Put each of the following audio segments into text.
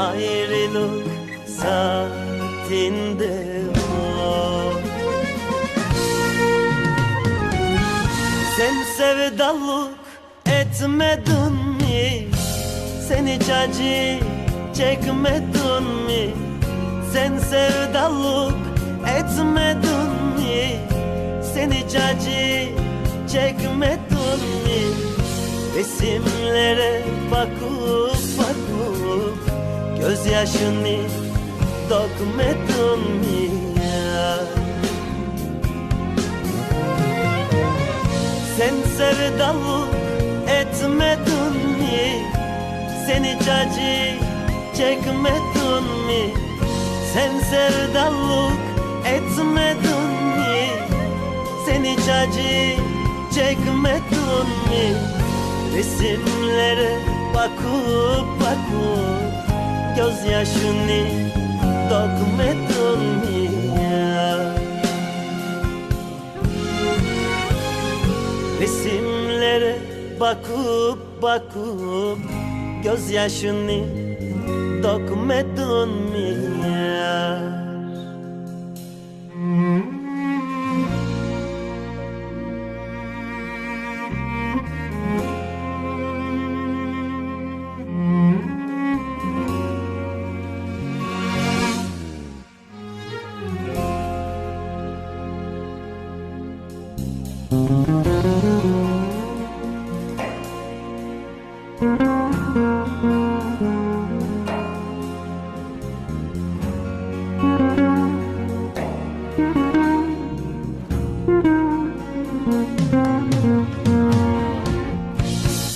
ayrılık saatinde oh. Sen sevdalık etmedin mi? Sen hiç acı çekmedin mi? Sen sevdalık etmedin mi? Sen hiç acı çekmedin mi? Resimlere bakıp bakıp Gözyaşını dökmedin mi ya? Sen sevdalık etmedin mi? Sen hiç acı çekmedin mi? Sen sevdalık etmedin mi? Sen hiç acı çekmedin mi? Resimlere bakıp bakıp Gözyaşını dökmedin mi ya? Resimlere bakıp bakıp Gözyaşını dökmedin mi ya?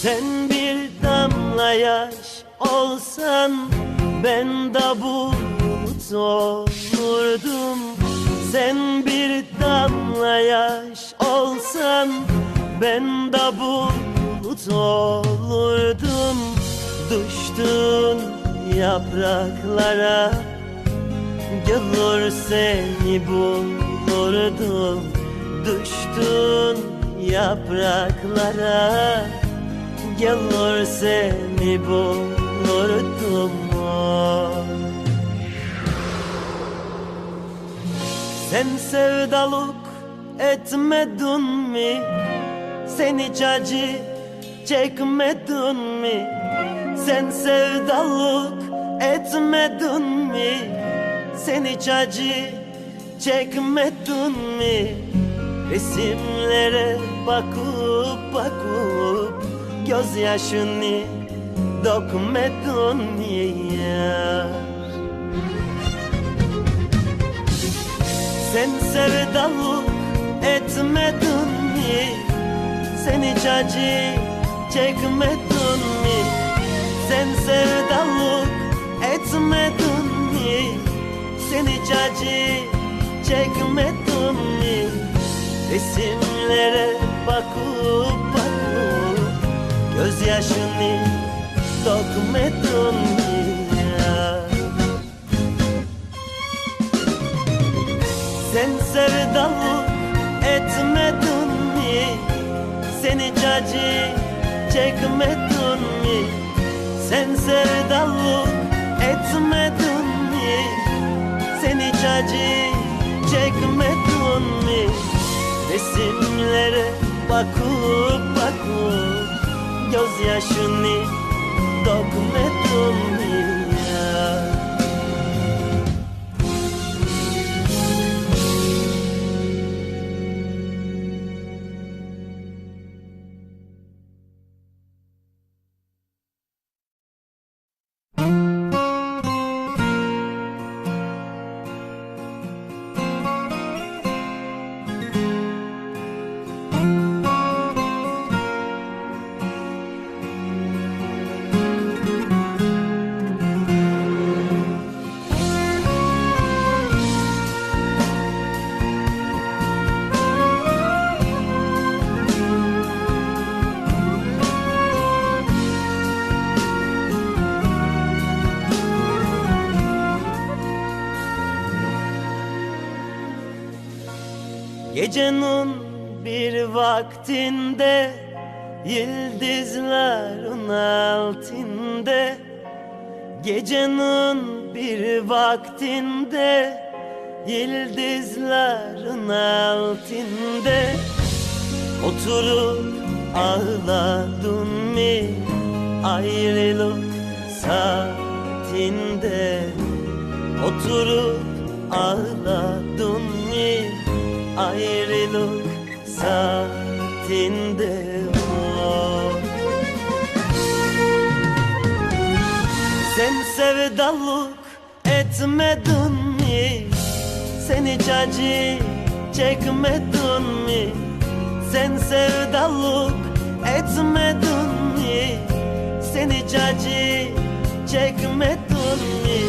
Sen bir damla yaş olsan ben de bulut olurdum. Sen bir damla yaş olsan ben de bulut olurdum. Düştün yapraklara Gelir seni bulurdum. Düştün yapraklara Gelir seni bulurdum. Sen sevdalık etmedin mi? Sen hiç çekmedin mi? Sen sevdalık etmedin mi? Sen hiç çekmedin mi? Resimlere bakıp bakıp Gözyaşını dökmedin mi ya? Sen sevdalık etmedin mi? Sen hiç acı çekmedin mi? Sen sevdalık etmedin mi? Sen hiç acı çekmedin mi? Resimlere bakıp Gözyaşını ya? Sen sevdalık etmedin mi? Sen hiç acı çekmedin mi? Sen sevdalık etmedin mi? Sen hiç acı çekmedin mi? Resimlere bakıp Gözyaşını dökmedin Gecenin bir vaktinde Yıldızların altında Gecenin bir vaktinde Yıldızların altında Oturup ağladın mı? Ayrılık saatinde. Oturup ağladın mı ayrılık saatinde. Sen sevdalık etmedin mi? Sen hiç acı çekmedin mi? Sen sevdalık etmedin mi? Sen hiç acı çekmedin mi?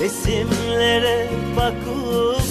Resimlere bakıp